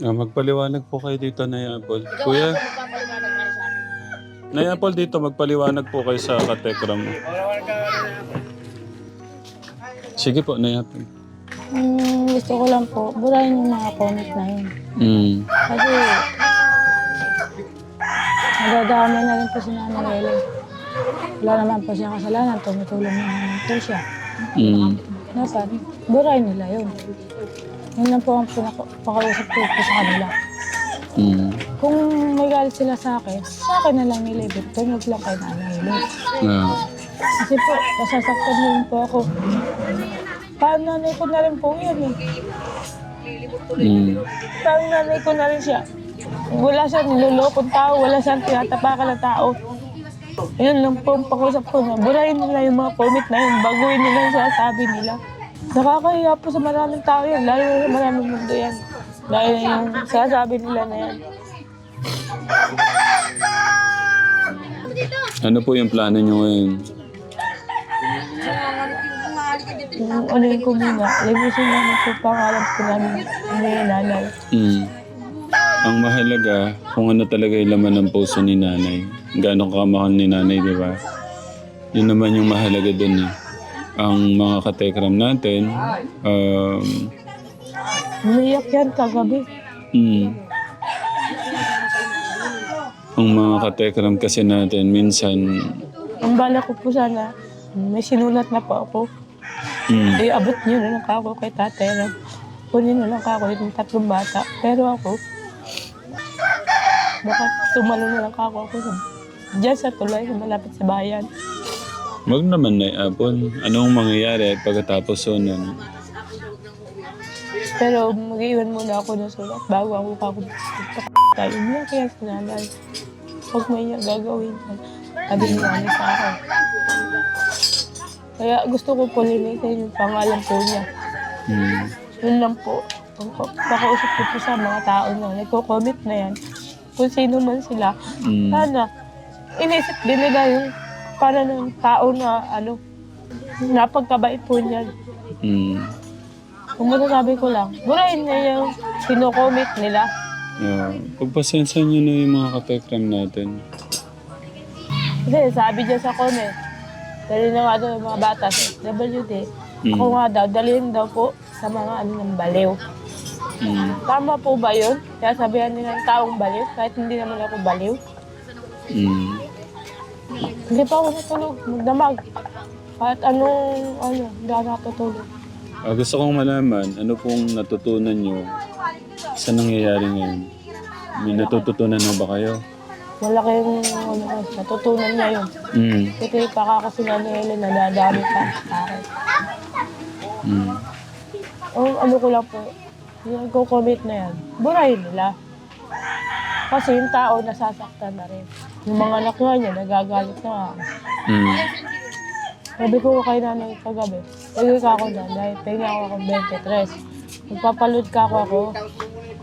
Ah, magpaliwanag po kayo dito na Apple. Kuya, Magpapaliwanag ka na sa akin. na Apple dito, magpaliwanag po kayo sa katekram mo. Sige po, na Apple. Hmm, gusto ko lang po, burahin yung mga comment na yun. Mm. Kasi, nadadama na rin po si Nanay Helen. Wala naman po siya kasalanan, tumutulong naman po siya. Mm. Dapat, burahin nila yun. Yun lang po ang pinakausap ko po sa kanila. Mm. Kung may galit sila sa akin, sa akin na lang nilibit. Tunog lang kay Nanay Helen. Ah. Kasi po, nasasaktan na rin po ako. Parang nanay ko na rin po yan eh. Mm. Parang nanay ko na rin siya. Wala siyang nilolokong tao, wala siyang tinatapakan ng tao. Yun lang po ang pakusap ko na burahin nila yung mga comment na yun, baguhin nila yung sinasabi nila. Nakakahiya po sa maraming tao yan, lalo na sa maraming mundo yan. Dahil yung sinasabi nila na yan. Ano po yung plano nyo ngayon? Yung ano yun ko muna, libusin namin po pangalan po namin ni nanay. Mm. Ang mahalaga, kung ano talaga yung laman ng puso ni nanay. Gano'ng kamahal ni nanay, di ba? Yun naman yung mahalaga dun eh. Ang mga katekram natin, um, Umiyak yan kagabi. mm, ang mga katekram kasi natin, minsan, Ang bala ko po sana, may sinulat na po ako. mm, Ay, abot niyo na lang kako kay tatay. Ram. Kunin na lang kako yung tatlong bata. Pero ako, baka tumalo na lang kako ako sa, dyan sa tulay, malapit sa bayan. Wag naman na apon. Anong mangyayari pagkatapos nun? Pero mag-iwan muna ako ng sulat bago ako kako tayo. Hindi kaya si nanay. Huwag may niya gagawin. Sabi ni nanay sa akin. Kaya gusto ko po linitin yung pangalan po niya. Mm, Yun lang po. Pakausap ko po sa mga tao na nagko-comment na yan. Kung sino man sila. mm, Sana, inisip din nila yung para ng tao na ano, napagkabait po niyan. mm. Kung masasabi ko lang, burahin niya yung sino-comment nila. Uh, pagpasensya nyo na yung mga katekram natin. Kasi sabi dyan sa comment, dali na nga daw yung mga bata sa WD. Mm. Ako nga daw, dalhin daw po sa mga ano ng baliw. Mm, Tama po ba yun? Kaya sabihan nila ng taong baliw, kahit hindi naman ako baliw. mm. Hindi pa ako natulog, magdamag. Kahit anong, ano, hindi ako nakatutulog. Ah, gusto kong malaman, ano pong natutunan nyo sa nangyayari ngayon? May natututunan na ba kayo? Malaki yung, ano, natutunan niya yun. Mm. Ito yung pakakasila ni Helen, nadadami pa sa akin. Mm. Ang ano ko lang po, yung nagko-commit na yan, burahin nila. Kasi yung tao nasasaktan na rin. Yung mga anak nga niya, nagagalit na nga. Mm. Sabi ko kay nanay kagabi, lagay ka ako na dahil tingin ako ako 23. Magpapalood ka ako ako.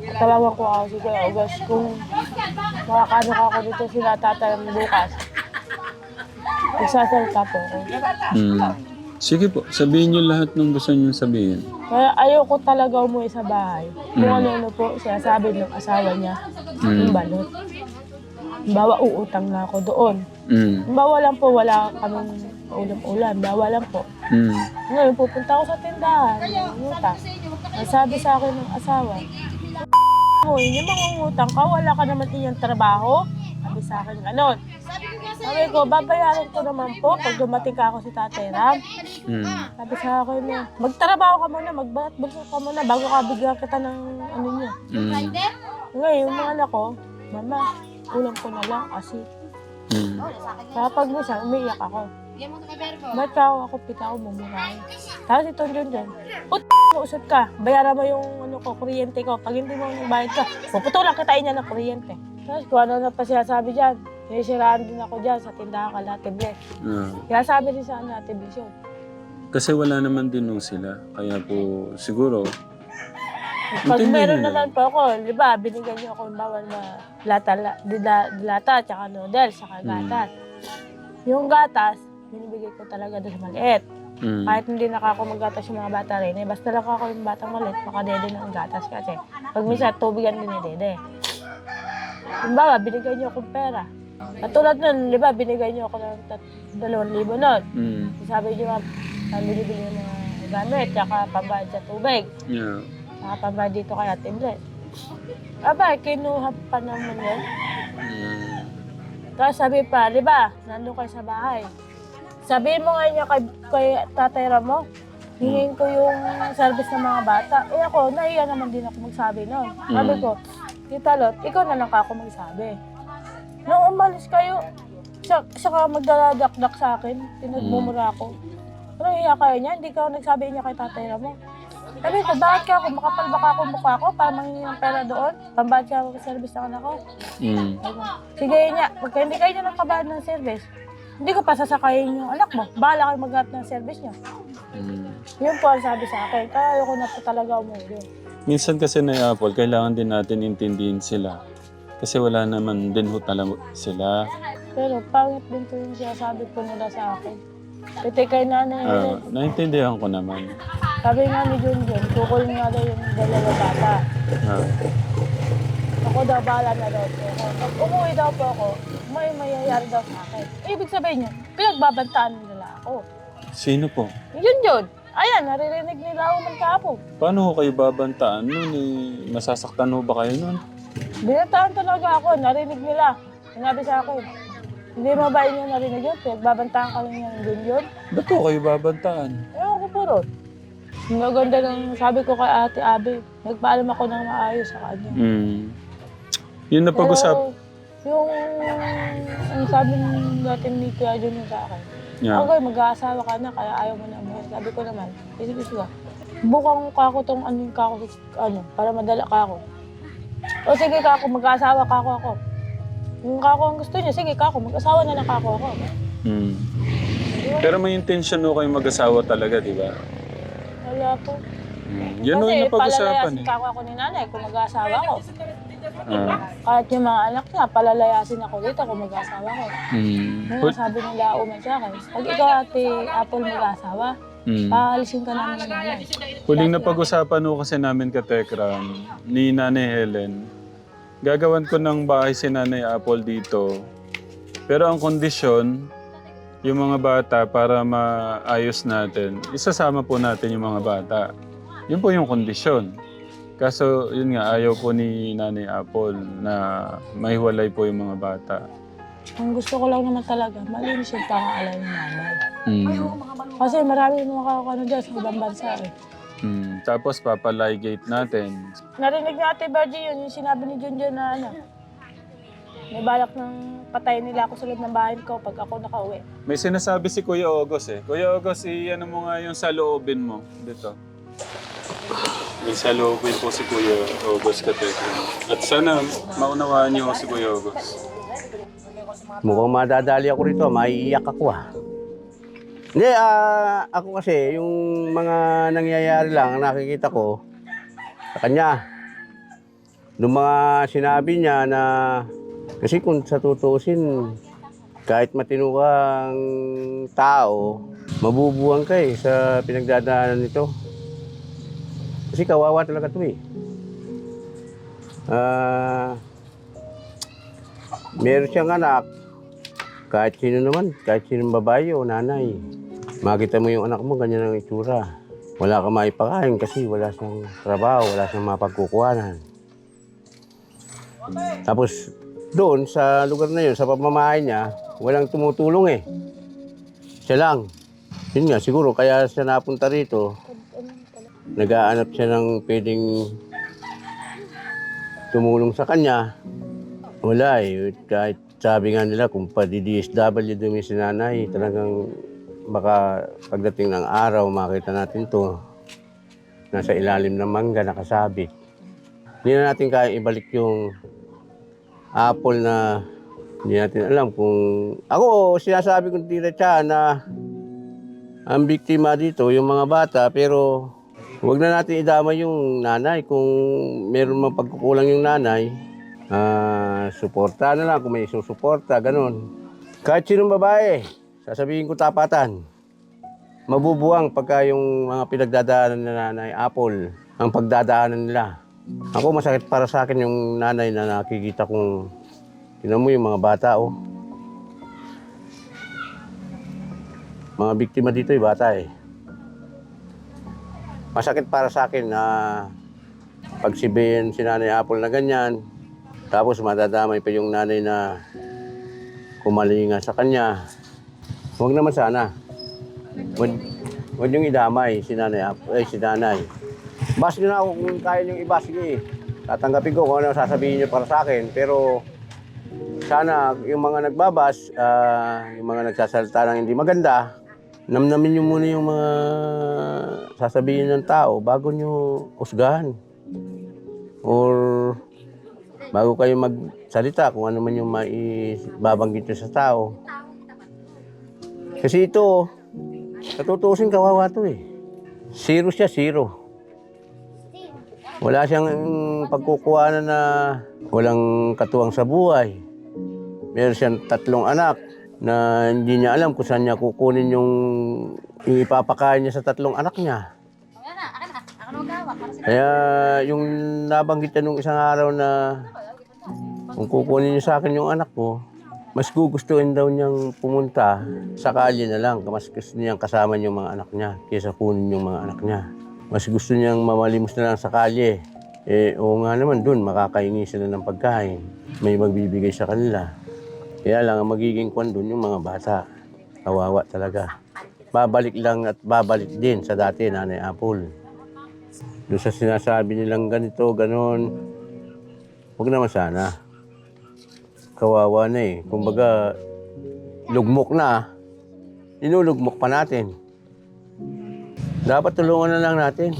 Tawagan ko ako si Kuya August kung makakano ka ako dito sila tatay bukas. Magsasalita po ako. Mm. Sige po, sabihin nyo lahat ng gusto nyo sabihin. Kaya ayoko talaga umuwi sa bahay. Kung ano-ano po siya sabi ng asawa niya, yung Mm. balot. Bawa uutang na ako doon. Mm. Bawa lang po, wala kaming ulam-ulam. Bawa lang po. Mm. Ngayon, pupunta ako sa tindahan, utang. Ang sabi sa akin ng asawa, mo, hindi mangungutang ka, wala ka naman iyang trabaho. Sabi sa akin ganon. Sabi ko, babayaran ko naman po pag dumating ka ako si Tatay Ram. Mm. Sabi sa akin na, magtrabaho ka muna, magbanat bulsa ka muna bago ka bigyan kita ng ano niya. Mm. Ngayon, yung mga anak ko, mama, kulang ko na lang kasi Mm. kapag minsan umiiyak ako. Ba't ka ako, ako pita ako mumurahin? Tapos ito dyan dyan, ut mo, usot ka, bayaran mo yung ano ko, kuryente ko. Pag hindi mo bayad ka, puputulan kita niya ng kuryente. Tapos kung ano na pa siya sabi dyan, sinisiraan din ako dyan sa tindahan ka Latte Bless. Ah. Kaya sabi rin sa Latte Bless yun. Kasi wala naman din nung sila. Kaya po, siguro, Pag meron naman po ako, di ba, binigyan niyo ako ng bawal na lata, la, dila, dilata, tsaka noodles, tsaka Mm. gatas. Yung gatas, binibigay ko talaga doon sa maliit. Mm. Kahit hindi nakako maggatas yung mga bata rin, eh, basta lang ako yung batang malit, makadede ng gatas kasi. Pag minsan, tubigan din ni dede. Halimbawa, binigay niyo akong pera. Katulad nun, di ba, binigay niyo ako ng tat- dalawang libo nun. Mm. Sabi niyo, ma'am, ah, binibili yung mga gamit, tsaka pambayad sa tubig, Yeah. Tsaka pambayad dito kay Ate. Aba, kinuha pa naman yun. Tapos sabi pa, di ba, nandun kayo sa bahay. Sabihin mo nga niya kay, kay Tatay Ramo, hingin ko yung service ng mga bata. Eh ako, nahiya naman din ako magsabi noon. Sabi ko, Tita Lot, ikaw na lang ako magsabi. Nung umalis kayo, siya, siya ka magdaladakdak sa akin, pinagmumura ako. Ano hiya kayo niya? Hindi ka nagsabi niya kay Tatay Ramo. Sabi ko, bakit ka ako? Makapal ba ka ako mukha ko para mangingi ng pera doon? Pambayad siya ako sa service ng anak ko. Mm. Sige niya, pagka hindi kayo na nakabayad ng service, hindi ko pa sasakayin yung anak mo. Bahala kayo maghanap ng service niya. Mm. Yun po ang sabi sa akin. Kaya ayoko na po talaga umuwi. Minsan kasi na Apple, kailangan din natin intindihin sila. Kasi wala naman din ho talaga sila. Pero pangit din po yung sinasabi po nila sa akin. Pati kay nanay, Ah, naintindihan ko naman. Sabi nga ni Junjun, tukol nga daw yung dalawa bata. Ah. Ako daw, bahala na daw po ako. Pag umuwi daw po ako, may mayayari daw sa akin. Ibig sabihin niya, pinagbabantaan nila ako. Sino po? Yun yun. Ayan, naririnig nila ako man kahapon. Paano ho kayo babantaan nun? Eh, masasaktan ho ba kayo nun? Binataan talaga ako, narinig nila. Sinabi sa akin, hindi mo ba inyo narinig yun? Pinagbabantaan ka lang yan din yun. Ba't ho kayo babantaan? Ewan ko po ron. Maganda ng sabi ko kay Ate Abe, nagpaalam ako ng maayos sa kanya. Mm. Yun na pag-usap. Yung, ang sabi natin ni Kuya Junior sa akin, Yeah. okay, mag-aasawa ka na, kaya ayaw mo na umuwi. Sabi ko naman, sige, sige. Bukang ka ako tong ano yung kako, ano, para madala ka ako. O sige kako, mag-aasawa ka ako ako. Yung kako ang gusto niya, sige kako, mag-asawa na lang kako ako. Mm. Pero may intention ho kayo mag-asawa talaga, di ba? Wala po. Mm. Yan ho Kasi yung napag-usapan palalayasin eh. kako ako ni nanay kung mag-aasawa ko. Ah. Kahit yung mga anak niya, palalayasin ako dito kung mag-aasawa ko. Mm. Hul- sabi nila uman sa akin, pag ikaw ate Apple mag-aasawa, Mm. paalisin ka namin ng nanay. Huling napag-usapan ho kasi namin ka Tekram ni Nanay Helen. Gagawan ko ng bahay si Nanay Apple dito. Pero ang kondisyon, yung mga bata para maayos natin, isasama po natin yung mga bata. Yun po yung kondisyon. Kaso yun nga, ayaw po ni Nanay Apple na mahiwalay po yung mga bata. Ang gusto ko lang naman talaga, malinis yung pangalan ng nanay. Mm. Kasi marami mga ano dyan sa ibang bansa eh. Mm. Tapos papaligate natin. Narinig ni Ate Virgie yun, yung sinabi ni Junjun na ano, may balak ng patayin nila ako sa loob ng bahay ko pag ako nakauwi. May sinasabi si Kuya Ogos eh. Kuya Ogos, i-ano mo nga yung saloobin mo dito. May saloobin po si Kuya Ogos Kateka. At sana maunawaan niyo si Kuya Ogos. Mukhang madadali ako rito, maiiyak ako ah. Hindi, ah, ako kasi, yung mga nangyayari lang, ang nakikita ko sa kanya. Yung mga sinabi niya na, kasi kung sa tutusin, kahit matino kang tao, mabubuwang ka eh sa pinagdadaanan nito. Kasi kawawa talaga ito eh. Ah, meron siyang anak, kahit sino naman, kahit sinong babae o nanay. Makita mo yung anak mo, ganyan ang itsura. Wala ka maipakain kasi wala siyang trabaho, wala siyang mapagkukuhanan. Tapos doon sa lugar na yun, sa pamamahay niya, walang tumutulong eh. Siya lang. Yun nga, siguro kaya siya napunta rito, nag-aanap siya ng pwedeng tumulong sa kanya. Wala eh. Kahit sabi nga nila kung pa DSW dumi si nanay, talagang baka pagdating ng araw makita natin to nasa ilalim ng mangga nakasabit. Hindi na natin kaya ibalik yung apple na hindi natin alam kung... Ako, sinasabi ko diretsa na ang biktima dito, yung mga bata, pero huwag na natin idama yung nanay. Kung meron mang pagkukulang yung nanay, ah suporta na lang kung may susuporta, ganun. Kahit sinong babae, sasabihin ko tapatan. mabubuwang pagka yung mga pinagdadaanan na nanay, Apple, ang pagdadaanan nila. Ako masakit para sa akin yung nanay na nakikita kong, tinan mo yung mga bata, oh. Mga biktima dito, yung bata eh. Masakit para sa akin na pagsibihin si nanay Apple na ganyan, tapos madadamay pa yung nanay na kumalinga sa kanya. Huwag naman sana. Huwag, huwag yung idamay si nanay, Apple, eh, si nanay. Bas na ako kung kaya nyo iba, sige. Tatanggapin ko kung ano sasabihin nyo para sa akin. Pero sana yung mga nagbabas, ah, yung mga nagsasalita ng hindi maganda, namnamin nyo muna yung mga sasabihin ng tao bago nyo usgahan. Or bago kayo magsalita kung ano man yung maibabanggit nyo sa tao. Kasi ito, natutusin kawawa to eh. Zero siya, zero. Wala siyang pagkukuhanan na walang katuwang sa buhay. Meron siyang tatlong anak na hindi niya alam kung saan niya kukunin yung, yung ipapakain niya sa tatlong anak niya. Kaya yung nabanggit niya nung isang araw na kung kukunin niyo sa akin yung anak ko, mas gugustuhin daw niyang pumunta sa kalye na lang. Mas gusto niyang kasama yung mga anak niya kaysa kunin yung mga anak niya. Mas gusto niyang mamalimos na lang sa kalye. Eh, oo nga naman dun, makakaingi sila ng pagkain. May magbibigay sa kanila. Kaya lang, ang magiging kwan dun yung mga bata. Kawawa talaga. Babalik lang at babalik din sa dati, Nanay Apple. Doon sa sinasabi nilang ganito, ganon. Huwag naman sana. Kawawa na eh. Kumbaga, lugmok na. Inulugmok pa natin. Dapat tulungan na lang natin.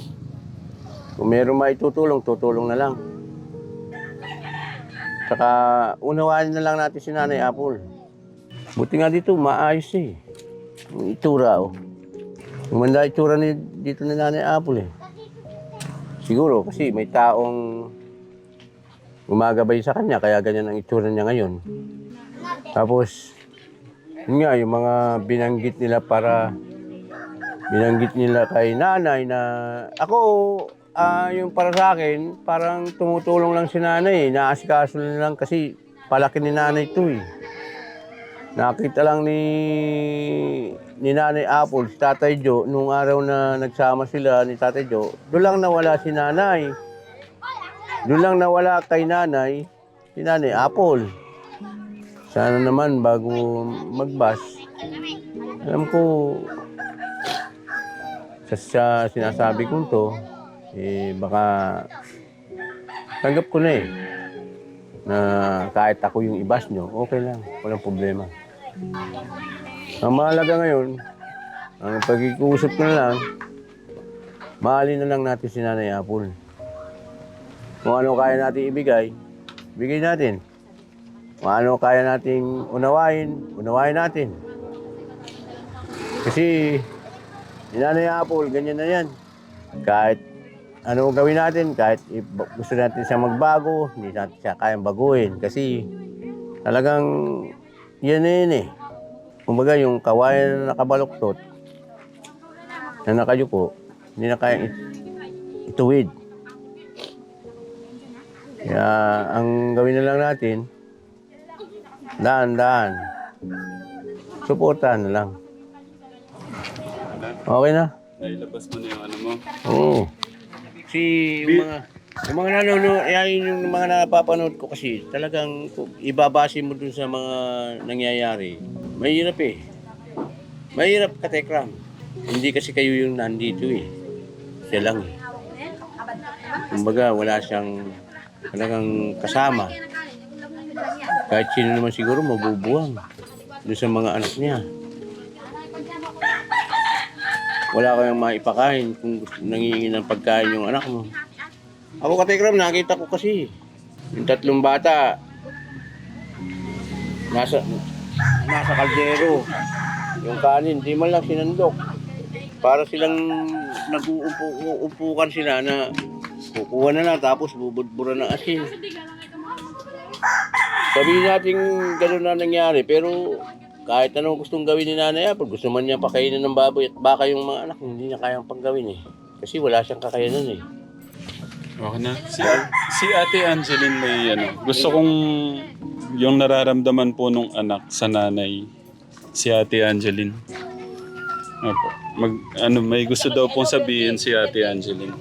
Kung meron maitutulong, tutulong na lang. Saka unawain na lang natin si Nanay Apple. Buti nga dito, maayos eh. Yung itura oh. Umanda itura ni, dito ni Nanay Apple eh. Siguro kasi may taong gumagabay sa kanya, kaya ganyan ang itsura niya ngayon. Tapos, yun nga, yung mga binanggit nila para binanggit nila kay nanay na ako, ah, yung para sa akin, parang tumutulong lang si nanay. eh. Naasikaso na lang kasi palaki ni nanay to eh. Nakita lang ni ni Nanay Apple, si Tatay Joe, nung araw na nagsama sila ni Tatay Joe, doon lang nawala si Nanay. Doon lang nawala kay Nanay, si Nanay Apple. Sana naman bago magbas, alam ko, sa, sa sinasabi kong to, eh baka tanggap ko na eh. Na kahit ako yung ibas nyo, okay lang, walang problema. Ang mahalaga ngayon, ang pag-iusap na lang, mahalin na lang natin si Nanay Apple. Kung ano kaya natin ibigay, bigay natin. Kung ano kaya nating unawain, unawain natin. Kasi, si Nanay Apple, ganyan na yan. Kahit ano gawin natin, kahit gusto natin siya magbago, hindi natin siya kayang baguhin. Kasi talagang yan na yun eh. Kumbaga yung kawayan na nakabaluktot, na nakayuko, hindi na kayang it- ituwid. Kaya ang gawin na lang natin, daan-daan. Suportahan na lang. Okay na? Nailabas mo na yung ano mo. Oo. Kasi yung mga yung mga nanonood, yan yung mga napapanood ko kasi talagang ibabase mo dun sa mga nangyayari. Mahirap eh. Mahirap ka, Tekram. Hindi kasi kayo yung nandito eh. Siya lang eh. Kumbaga, wala siyang talagang kasama. Kahit sino naman siguro mabubuwang doon sa mga anak niya. Wala kayong maipakain kung gusto, nangihingi ng pagkain yung anak mo. Ako katekram, nakita ko kasi. Yung tatlong bata, nasa, nasa kaldero. Yung kanin, di man lang sinandok. Para silang nag-uupukan sila na kukuha na lang tapos bubudbura ng asin. Sabihin natin gano'n na nangyari, pero kahit anong gustong gawin ni Nanay Apple, gusto man niya pakainin ng baboy at baka yung mga anak, hindi niya kayang panggawin eh. Kasi wala siyang kakayanan eh. Okay na. Si, si Ate Angeline may ano. Gusto kong yung nararamdaman po nung anak sa nanay. Si Ate Angeline. Opo. Mag, ano, may gusto daw pong sabihin si Ate Angeline.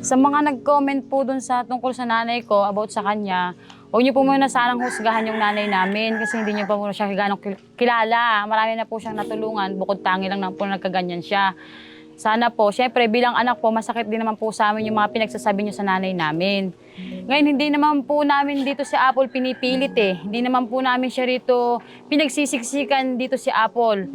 Sa mga nag-comment po dun sa tungkol sa nanay ko about sa kanya, huwag niyo po muna sanang husgahan yung nanay namin kasi hindi niyo pa muna siya ganong kil- kilala. Marami na po siyang natulungan, bukod tangi lang na po nagkaganyan siya. Sana po, syempre bilang anak po, masakit din naman po sa amin yung mga pinagsasabi niyo sa nanay namin. Ngayon, hindi naman po namin dito si Apple pinipilit eh. Hindi naman po namin siya rito pinagsisiksikan dito si Apple.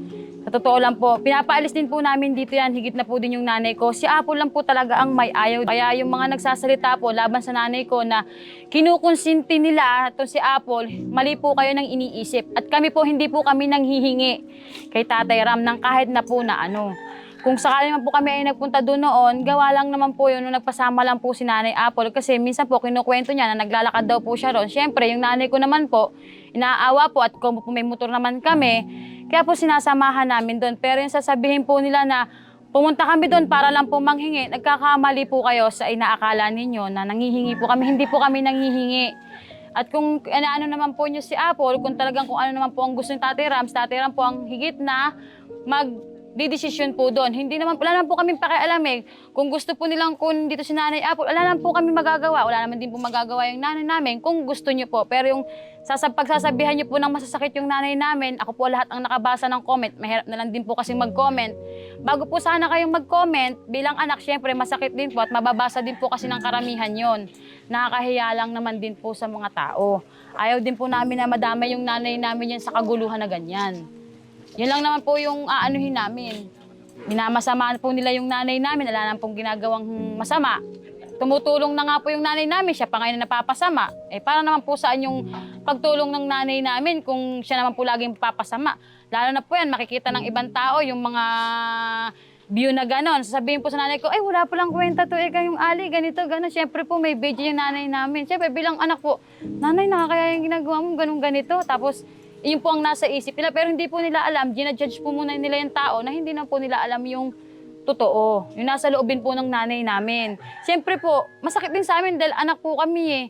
Sa totoo lang po, pinapaalis din po namin dito yan, higit na po din yung nanay ko. Si Apple lang po talaga ang may ayaw. Kaya yung mga nagsasalita po laban sa nanay ko na kinukonsinti nila itong si Apple, mali po kayo nang iniisip. At kami po, hindi po kami nanghihingi kay Tatay Ram ng kahit na po na ano. Kung sakali man po kami ay nagpunta doon noon, gawa lang naman po yun nung nagpasama lang po si Nanay Apple. Kasi minsan po kinukwento niya na naglalakad daw po siya roon. Siyempre, yung nanay ko naman po, inaawa po at kung po may motor naman kami, kaya po sinasamahan namin doon. Pero yung sasabihin po nila na pumunta kami doon para lang po manghingi, nagkakamali po kayo sa inaakala ninyo na nangihingi po kami. Hindi po kami nangihingi. At kung ano naman po nyo si Apple, kung talagang kung ano naman po ang gusto ni Tatay Ram, si Tatay Ram po ang higit na mag didesisyon po doon. Hindi naman, wala naman po kami pakialam eh. Kung gusto po nilang kun dito si Nanay Apple, wala naman po kami magagawa. Wala naman din po magagawa yung nanay namin kung gusto niyo po. Pero yung sasab pagsasabihan niyo po ng masasakit yung nanay namin, ako po lahat ang nakabasa ng comment. Mahirap na lang din po kasi mag-comment. Bago po sana kayong mag-comment, bilang anak, syempre masakit din po at mababasa din po kasi ng karamihan yon. Nakakahiya lang naman din po sa mga tao. Ayaw din po namin na madamay yung nanay namin yan sa kaguluhan na ganyan. Yun lang naman po yung aanuhin namin. Minamasamaan po nila yung nanay namin, wala naman pong ginagawang masama. Tumutulong na nga po yung nanay namin, siya pa ngayon na napapasama. Eh para naman po saan yung pagtulong ng nanay namin kung siya naman po laging papasama. Lalo na po yan, makikita ng ibang tao yung mga view na ganon. Sasabihin po sa nanay ko, ay wala po lang kwenta to, eh kayong ali, ganito, ganon. Siyempre po may video yung nanay namin. Siyempre bilang anak po, nanay nakakaya yung ginagawa mo, ganun ganito. Tapos yun po ang nasa isip nila. Pero hindi po nila alam, ginajudge po muna nila yung tao na hindi na po nila alam yung totoo. Yung nasa loobin po ng nanay namin. Siyempre po, masakit din sa amin dahil anak po kami eh.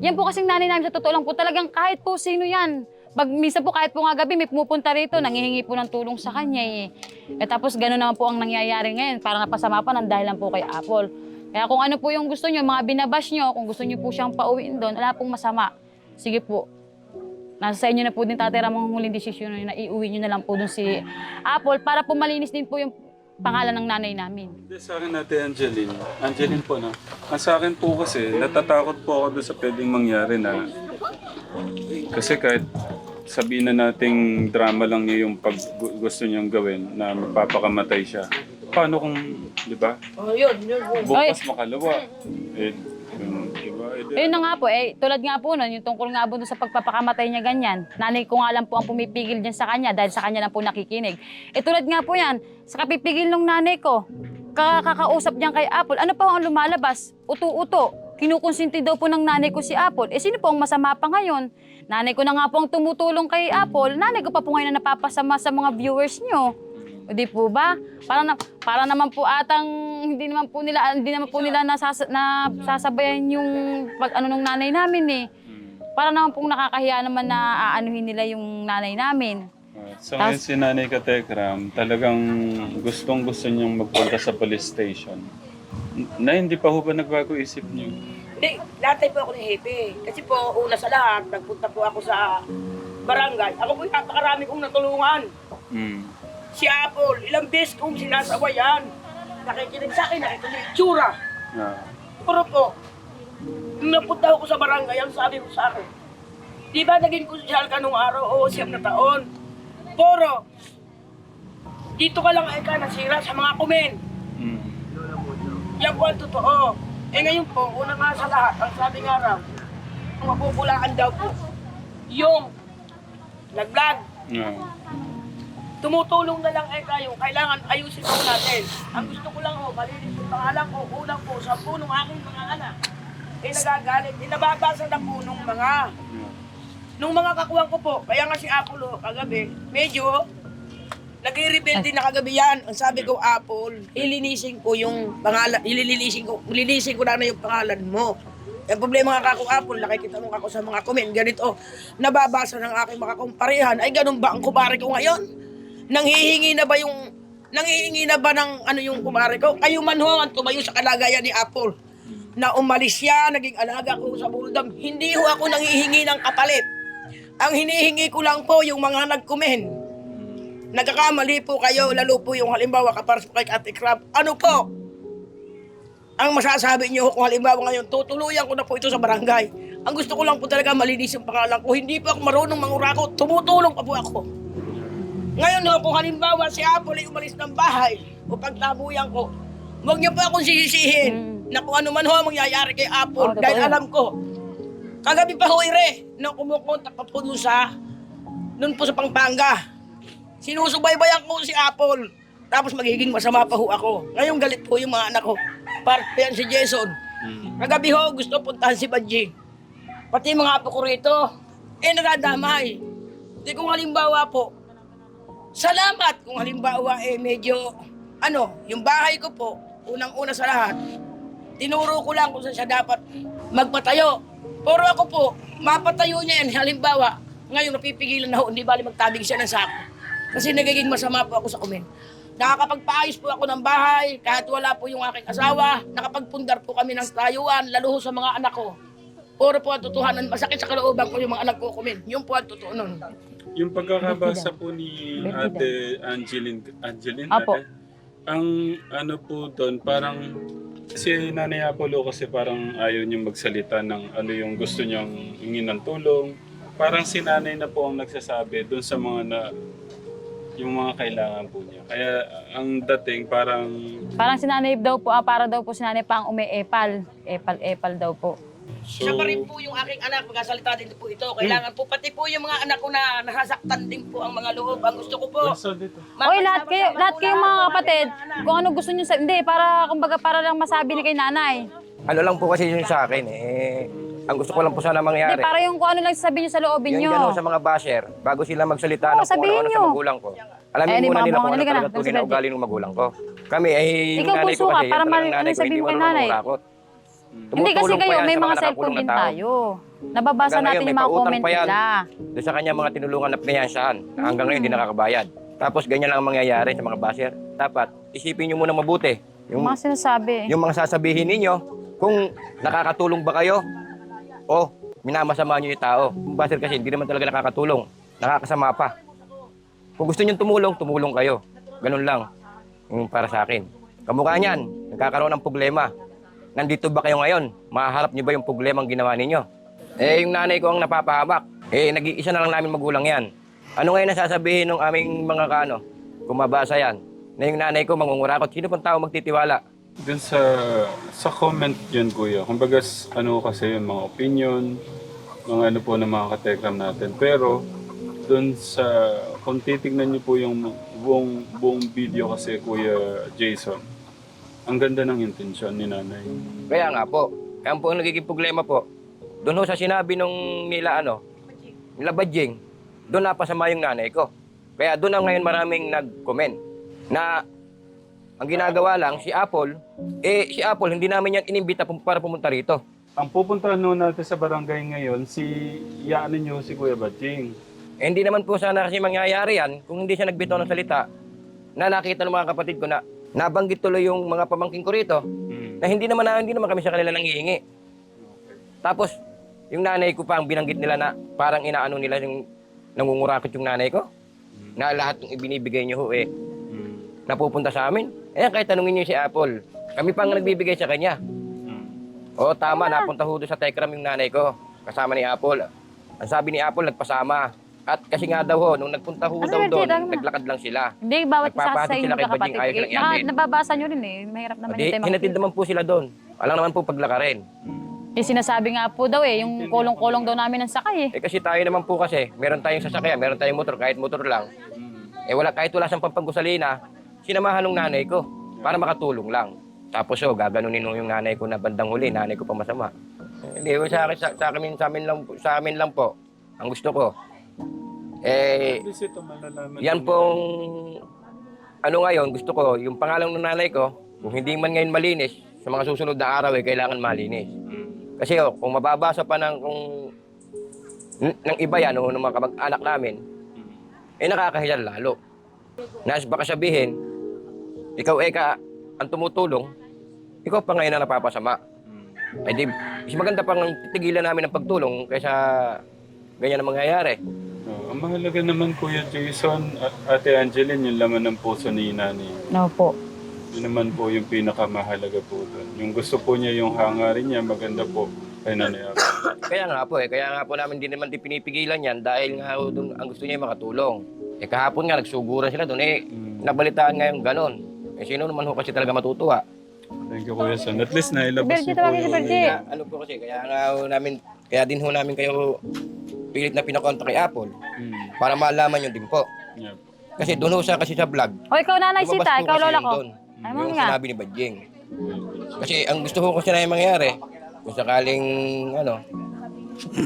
Yan po kasing nanay namin sa totoo lang po talagang kahit po sino yan. Pag minsan po kahit po nga gabi may pumupunta rito, nangihingi po ng tulong sa kanya eh. eh tapos gano'n naman po ang nangyayari ngayon. Parang napasama pa ng dahil lang po kay Apple. Kaya kung ano po yung gusto nyo, mga binabash nyo, kung gusto nyo po siyang pauwiin doon, wala pong masama. Sige po, Nasa sa inyo na po din tatay Ram ang huling desisyon na iuwi nyo na lang po dun si Apple para po malinis din po yung pangalan ng nanay namin. Hindi, sa akin natin Angeline. Angeline po, no? Ang sa akin po kasi, natatakot po ako doon sa pwedeng mangyari na kasi kahit sabihin na nating drama lang niya yung pag gu- gusto niyang gawin na magpapakamatay siya. Paano kung, di ba? Oh, yun, yun. Bukas makalawa. Eh, Eh, Ayun na nga po, eh, tulad nga po nun, yung tungkol nga po dun sa pagpapakamatay niya ganyan, nanay ko nga lang po ang pumipigil dyan sa kanya dahil sa kanya lang po nakikinig. Eh tulad nga po yan, sa kapipigil ng nanay ko, kakakausap niyan kay Apple, ano pa ang lumalabas? Uto-uto. Kinukonsinti daw po ng nanay ko si Apple. Eh sino po ang masama pa ngayon? Nanay ko na nga po ang tumutulong kay Apple, nanay ko pa po ngayon na napapasama sa mga viewers niyo. O di po ba? Para na para naman po atang hindi naman po nila hindi naman po nila nasas, na sasabayan yung pag ano ng nanay namin eh. Para naman pong nakakahiya naman na aanuhin nila yung nanay namin. So ngayon si Nanay Katekram, talagang gustong gusto niyang magpunta sa police station. Na hindi pa ho ba nagbago isip niyo? Hindi, latay po ako ni Hepe. Kasi po, una sa lahat, nagpunta po ako sa barangay. Ako po yung napakarami kong natulungan. Mm. Si Apple, ilang beses kong sinasawayan. Nakikinig sa akin, nakita niyo yung itsura. Ah. Pero po, nung napunta ako sa barangay, ang sabi ko sa akin, di ba naging konsyal ka nung araw o siyam na taon? Poro, dito ka lang ay ka nasira sa mga kumen. Mm. Yan po ang totoo. Eh ngayon po, una nga sa lahat, ang sabi nga raw, mapupulaan daw po, yung nag-vlog, Ah. Tumutulong na lang eh kayo, kailangan ayusin po natin. Ang gusto ko lang ho, malinis yung pangalan ko, unang po, sa punong aking mga anak. Eh nagagalit, eh na po nung mga. Nung mga kakuwang ko po, kaya nga si Apple oh, kagabi, medyo nagre-rebelde na kagabi yan. Ang sabi ko, Apple, ilinisin ko yung pangalan, ililinisin ko, ilinisin ko na yung pangalan mo. Ang problema nga kako Apple, nakikita mo ako sa mga comment, ganito, nababasa ng aking mga kumparehan, ay ganun ba ang kumare ko ngayon? Nanghihingi na ba yung, nanghihingi na ba ng ano yung kumare ko? Kayo man ho ang tumayo sa kalagayan ni Apple na umalis siya, naging alaga ko sa buldam. Hindi ho ako nanghihingi ng kapalit. Ang hinihingi ko lang po yung mga nag-comment. Nagkakamali po kayo, lalo po yung halimbawa kaparas po kay Ate Crab. Ano po? Ang masasabi niyo kung halimbawa ngayon, tutuluyan ko na po ito sa barangay. Ang gusto ko lang po talaga malinis yung pangalan ko. Hindi po ako marunong mangurako, tumutulong pa po ako. Ngayon ho, kung halimbawa si Apple ay umalis ng bahay o pagtabuyan ko, huwag niyo po akong sisisihin na kung ano man ho ang mangyayari kay Oh, Apple totoo dahil alam ko, kagabi pa ho ire, nung kumukontak pa po doon sa, doon po sa Pampanga, sinusubaybayan ko si Apple, tapos magiging masama pa ho ako. Ngayon galit po yung mga anak ko. Part pa yan si Jason. Kagabi ho, gusto puntahan si Badji. Pati mga apo ko rito, eh nadadamay. Di kung halimbawa po, salamat kung halimbawa eh medyo, ano, yung bahay ko po, unang-una sa lahat, tinuro ko lang kung saan siya dapat magpatayo. Pero ako po, mapatayo niya yan. Halimbawa, ngayon napipigilan na ho, hindi bali magtabig siya ng sako. Kasi nagiging masama po ako sa kumin. Nakakapagpaayos po ako ng bahay, kahit wala po yung aking asawa. Nakapagpundar po kami ng tayuan, lalo sa mga anak ko. Puro po ang totohanan, masakit sa kalooban ko yung mga anak ko kumin. Yung po ang totoo nun. Yung pagkakabasa po ni Ate Angeline, Angeline Apo. ate, ang ano po doon, parang si Nanay Apollo kasi parang ayaw niyang magsalita ng ano yung gusto niyang hingin ng tulong. Parang si nanay na po ang nagsasabi doon sa mga na yung mga kailangan po niya. Kaya ang dating parang Parang si nanay daw po, ah, para daw po si nanay pang umeepal. Epal-epal daw po. So Siya pa rin po yung aking anak, magkasalita din po ito. Kailangan po, pati po yung mga anak ko na nasasaktan din po ang mga loob. Ang gusto ko po, dito. Oy, lahat kayo, lahat po kayo lahat mga kapatid, kung ano gusto niyo sa hindi para kumbaga para lang masabi ni kay nanay. Ano lang po kasi yun sa akin eh. Ang gusto ko lang po sana Hindi mangyari. para yung kung ano lang sasabihin niyo sa loobin Yung niyo. gano'n sa mga basher, bago sila magsalita Oo, ng kung sabihin ano-ano nyo. sa magulang ko. Alamin Eh, di, muna nila kung ano halika na, talaga tunay na ugali ng magulang ko. Kami ay yung Ikaw, nanay ko bunso ka, kasi, para mal- talagang nanay ano ko, sabihin hindi mo kay marunong nanay? Hindi kasi Tumutulong kayo, yan may sa mga cellphone din tao. tayo. Nababasa Hanggang natin ngayon, yung may mga pautang comment pa yan. nila. Doon sa kanya mga tinulungan na pinayansahan. na Hanggang ngayon, hindi nakakabayad. Tapos ganyan lang ang mangyayari sa mga basher. Dapat, isipin nyo muna mabuti. Yung mga sinasabi. yung mga sasabihin ninyo, kung nakakatulong ba kayo o minamasama nyo yung tao. Yung basher kasi hindi naman talaga nakakatulong. Nakakasama pa. Kung gusto nyo tumulong, tumulong kayo. Ganun lang. Yung para sa akin. Kamukha niyan, nagkakaroon ng problema. Nandito ba kayo ngayon? Maharap nyo ba yung problema ang ginawa ninyo? Eh, yung nanay ko ang napapahamak. Eh, nag-iisa na lang namin magulang yan. Ano ngayon nasasabihin ng aming mga kano? Kung mabasa yan. Na yung nanay ko mangungurakot. Sino pang tao magtitiwala? Dun sa sa comment yun, kuya. Kumbaga, ano kasi yung mga opinion, mga ano po ng mga katekram natin. Pero, dun sa, kung titignan niyo po yung buong, buong video kasi, Kuya Jason, ang ganda ng intensyon ni nanay. Kaya nga po, kaya po ang nagiging problema po, doon ho sa sinabi nung nila ano, nila Badjing, doon napasama yung nanay ko. Kaya doon na ngayon maraming nag-comment na ang ginagawa lang si Apple, eh si Apple hindi namin yan inimbita pum- para pumunta rito. Ang pupuntahan nun natin sa barangay ngayon, si Yaan niyo si Kuya Bating. Eh, hindi naman po sana kasi mangyayari yan kung hindi siya nagbitaw ng salita na nakita ng mga kapatid ko na nabanggit tuloy yung mga pamangking ko rito Hmm. na hindi naman hindi naman kami sa kanila nangihingi. Tapos yung nanay ko pa ang binanggit nila na parang inaano nila yung nangungurakot yung nanay ko. Na lahat ng ibinibigay niyo ho eh Hmm. napupunta sa amin. Eh kahit tanungin niyo si Apple, kami pa ang nagbibigay sa kanya. Hmm. Oo, tama, napunta ho doon sa Tekram yung nanay ko, kasama ni Apple. Ang sabi ni Apple, nagpasama. At kasi nga daw ho, nung nagpunta ho Ano daw doon? Ano? naglakad lang sila. Hindi, bawat isa sa inyo sila kay Bading, ayaw silang Eh, ihatid. nababasa nyo rin eh. Mahirap naman yung tayo hinatid naman po sila doon. Alang naman po paglakarin. Yung sinasabi nga po daw eh, yung kulong-kulong daw namin ng sakay eh. Eh kasi tayo naman po kasi, meron tayong sasakyan, meron tayong motor, kahit motor lang. Eh wala, kahit wala siyang pampanggusalina, sinamahan ng nanay ko para makatulong lang. Tapos oh, gaganunin nung yung nanay ko na bandang huli, nanay ko pa masama. Eh, Hindi, sa akin, sa, sa, amin, sa, amin lang, sa amin lang po, ang gusto ko, eh, At least ito malalaman. yan nila. pong, ano ngayon, gusto ko, yung pangalan ng nanay ko, kung hindi man ngayon malinis, sa mga susunod na araw, eh, kailangan malinis. Kasi oh, kung mababasa pa ng, kung, n- ng iba yan, o ng mga kamag-anak namin, eh nakakahiyan lalo. Nas baka sabihin, ikaw eka ang tumutulong, ikaw pa ngayon ang napapasama. Eh di, mas maganda pang titigilan namin ang pagtulong kaysa ganyan ang mangyayari. Oh, ang mahalaga naman Kuya Jason, at Ate Angeline, yung laman ng puso ni Nani. No po. Yun naman po yung pinakamahalaga po doon. Yung gusto po niya, yung hangarin niya, maganda po kay Nanay. Kaya nga po eh, kaya nga po namin din naman di pinipigilan yan dahil nga ho dun, ang gusto niya ay makatulong. Eh kahapon nga nagsuguran sila doon eh, Mm. nabalitaan nga yung ganon. Eh sino naman ho kasi talaga matutuwa? Thank you Kuya Son. At least nailabas Bergie, niyo po tawagin si yung... Kaya, ano po kasi, kaya nga ho namin, kaya din ho namin kayo pilit na pinakontak kay Apple Mm. para malaman nyo din po. Yeah. Kasi doon ho siya kasi sa vlog, O ikaw nanay lumabas sita, po ikaw kasi lola yun ko. doon. Ay, mo Yung nga. sinabi ni Badjing. Kasi ang gusto ko kasi na yung mangyari, kung sakaling, ano,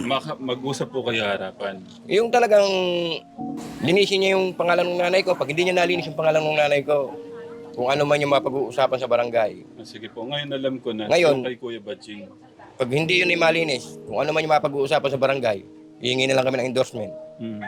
Maka- mag-usap po kayo harapan. yung talagang linisin niya yung pangalan ng nanay ko. Pag hindi niya nalinis yung pangalan ng nanay ko, kung ano man yung mapag-uusapan sa barangay. Ah, Sige po, ngayon alam ko na. Ngayon- Yung kay Kuya Baching. Pag hindi yun ay malinis, kung ano man yung mapag-uusapan sa barangay, hihingi na lang kami ng endorsement. Mm.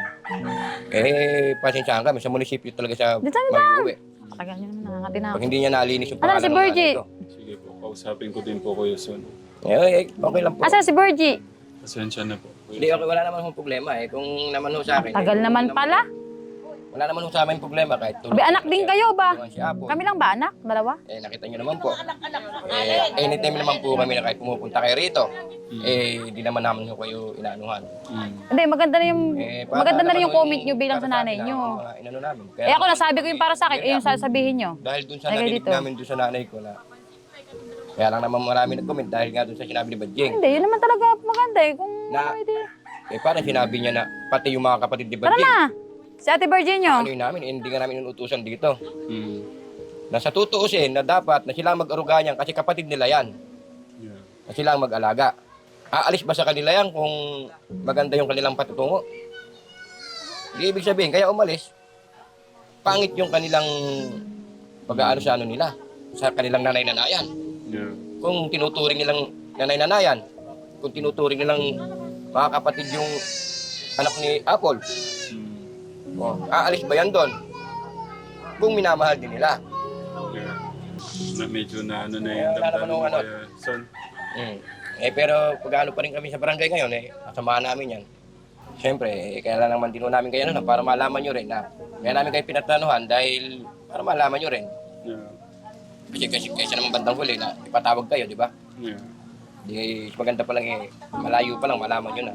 Eh, pasensyahan kami sa munisipyo talaga sa Dito na mag-uwi. Tagal niyo naman nakakatinawag. Pag hindi niya nalinis yung pangalan si ng Bergie? nanay ko. Sige po, kausapin ko din po Kuya Son. Eh, eh, okay lang po. Asa si Bergie? Pasensya na po. Hindi, okay, wala naman hong problema eh. Kung naman ho sa akin. Tagal eh, naman wala pala. Wala naman sa amin problema kahit tulog. Abi, anak din kayo ba? Si Apo. Kami lang ba anak? Dalawa? Eh, nakita nyo naman po. Eh, anytime naman po kami na kahit pumupunta kayo rito, eh, di naman naman ho kayo inaanuhan. Mm. Hindi, maganda na yung Eh, para maganda na rin yung ho comment nyo bilang para sa nanay nyo. ang mga inano namin. Kaya Eh ako nasabi ko yung para sa akin, eh yung sasabihin nyo. Dahil dun sa Lagay narinig dito. namin dun sa nanay ko na kaya lang naman marami nag-comment dahil nga dun sa sinabi ni Badjing. Hindi, yun naman talaga maganda eh. Kung Na- hindi. Eh parang sinabi niya na pati yung mga kapatid ni Tara Badjing. na! Si Ate Virginio. Ano yun namin, hindi nga namin inutusan dito. Mm. Na sa tutuusin na dapat na sila ang mag-aruga niyan kasi kapatid nila yan. Yeah. Na sila ang mag-alaga. Aalis ba sa kanila yan kung maganda yung kanilang patutungo? Di ibig sabihin, kaya umalis, pangit yung kanilang pag-aano sa ano nila, sa kanilang nanay-nanayan. Yeah. Kung tinuturing nilang nanay-nanayan, kung tinuturing nilang mga kapatid yung anak ni Apple. O, aalis ba yan doon? Kung minamahal din nila. Yeah. Na medyo na ano na yung Wala naman damdamin yung ano. Son. Mm. Eh pero pag ano pa rin kami sa barangay ngayon, eh, kasamahan namin yan. Siyempre, eh, kaya lang naman din ho namin kayo ano, para malaman nyo rin na kaya namin kayo pinatanuhan dahil para malaman nyo rin. Yeah. Kasi kasi kaysa naman bandang huli na ipatawag kayo, di ba? Yeah. Di maganda pa lang eh, malayo pa lang, malaman nyo na.